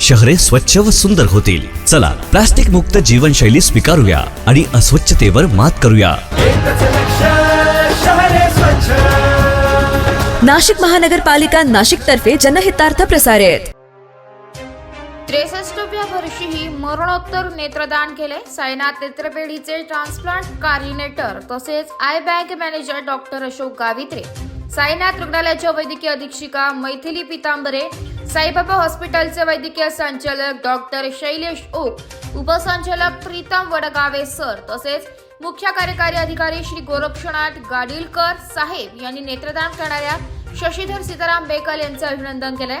शहरे स्वच्छ व सुंदर होतील. चला प्लास्टिक मुक्त जीवनशैली स्वीकारूया आणि अस्वच्छतेवर मात करूया. नाशिक महानगरपालिका नाशिक तर्फे जनहितार्थ प्रसारित. त्रेसष्टव्या वर्षीही मरणोत्तर नेत्रदान केले. साईनाथ नेत्रपेढीचे ट्रान्सप्लांट कोऑर्डिनेटर तसेच eye bank manager doctor Ashok Gavitre. Sainath रुग्णालयाच्या वैद्यकीय अधीक्षिका मैथिली पितांबरे साईबाबा हॉस्पिटलचे वैद्यकीय संचालक डॉक्टर शैलेश ओक उपसंचालक प्रीतम वडगावे सर तसेच मुख्य कार्यकारी अधिकारी श्री गोरक्षनाथ गाडीलकर साहेब यांनी नेत्रदान करणाऱ्या शशीधर सीताराम बेकल यांचे अभिनंदन केलंय.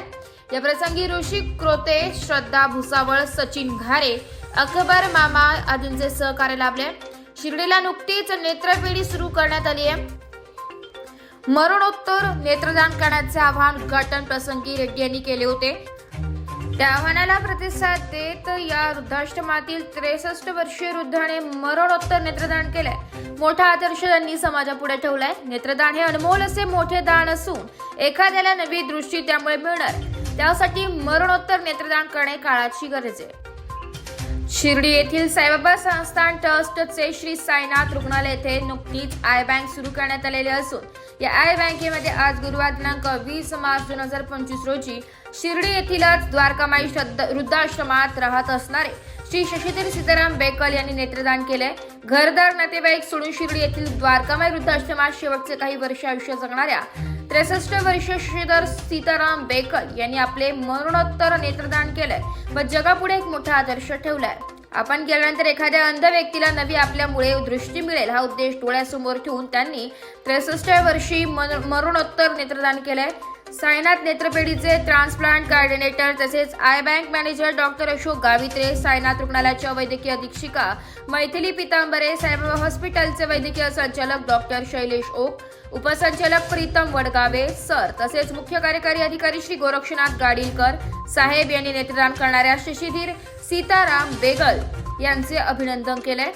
या प्रसंगी ऋषी क्रोते श्रद्धा भुसावळ सचिन घारे अकबर मामा आदींचे सहकार्य लाभले शिर्डीला नुकतीच नेत्रपेढी सुरू करण्यात आली आहे मरणोत्तर नेत्रदान करण्याचे आवाहन उद्घाटन प्रसंगी रेड्डी यांनी केले होते. त्या आव्हानाला प्रतिसाद देत या वृद्धाश्रमातील त्रेसष्ट वर्षीय वृद्धाने मरणोत्तर नेत्रदान केलंय. मोठा आदर्श त्यांनी समाजापुढे ठेवलाय. नेत्रदान हे अनमोल असे मोठे दान असून एखाद्याला नवी दृष्टी त्यामुळे मिळणार. त्यासाठी मरणोत्तर नेत्रदान करणे काळाची गरज आहे. शिर्डी येथील साईबाबा संस्थान ट्रस्टचे श्री साईनाथ रुग्णालय येथे नुकतीच आय बँक सुरू करण्यात आलेली असून या आय बँकेमध्ये आज गुरुवार दिनांक वीस मार्च दोन हजार पंचवीस रोजी शिर्डी येथीलच द्वारकामाई श्रद्धा- वृद्धाश्रमात राहत असणारे श्री शशीधर सीताराम बेकल यांनी नेत्रदान केले घरदार नातेवाईक सोडून शिर्डी येथील द्वारकामाई वृद्धाश्रमात शेवटचे काही वर्ष आयुष्य जगणाऱ्या त्रेसष्ट वर्ष श्रीधर सीताराम बेकल यांनी आपले मरणोत्तर नेत्रदान केलंय व जगापुढे एक मोठा आदर्श ठेवलाय. आपण गेल्यानंतर एखाद्या अंध व्यक्तीला नवी आपल्यामुळे दृष्टी मिळेल हा उद्देश डोळ्यासमोर ठेवून त्यांनी त्रेसष्ट वर्षी मरणोत्तर नेत्रदान केलंय. साईनाथ नेत्रपेढीचे ट्रान्सप्लांट कोऑर्डिनेटर तसेच eye bank manager doctor Ashok Gavitre Sainath रुग्णालयाच्या वैद्यकीय अधीक्षिका मैथिली पितांबरे साईबाबा हॉस्पिटलचे वैद्यकीय संचालक डॉक्टर शैलेश ओक उपसंचालक प्रीतम वडगावे सर तसेच मुख्य कार्यकारी अधिकारी श्री गोरक्षनाथ गाडीलकर साहेब यांनी नेत्रदान करणाऱ्या शशीधीर सीताराम बेगल यांचे अभिनंदन केले.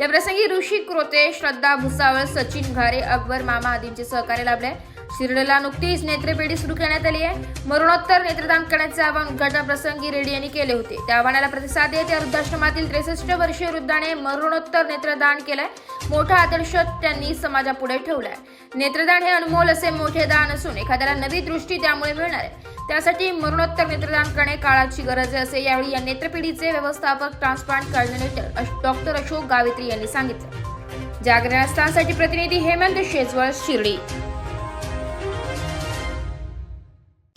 या प्रसंगी ऋषी क्रोते श्रद्धा भुसावळ सचिन घारे अकबर मामा आदींचे सहकार्य लाभले. शिर्डीला नुकतीच नेत्रपेढी सुरू करण्यात आली आहे. मरणोत्तर नेत्रदान करण्याचे आवाहन उद्घाटन प्रसंगी रेड्डी यांनी केले होते. त्या आव्हानाला प्रतिसाद देत या वृद्धाश्रमातील त्रेसष्ट वर्षीय वृद्धाने मरणोत्तर नेत्रदान केलंय. मोठा आदर्श त्यांनी समाजापुढे ठेवलाय. नेत्रदान हे अनमोल असे मोठे दान असून एखाद्याला नवी दृष्टी त्यामुळे मिळणार आहे. त्यासाठी मरणोत्तर नेत्रदान करणे काळाची गरज आहे असे यावेळी या नेत्रपिढीचे व्यवस्थापक transplant coordinator doctor Ashok Gavitri यांनी सांगितलं. जागरणास्थानसाठी प्रतिनिधी हेमंत शेजवळ शिर्डी.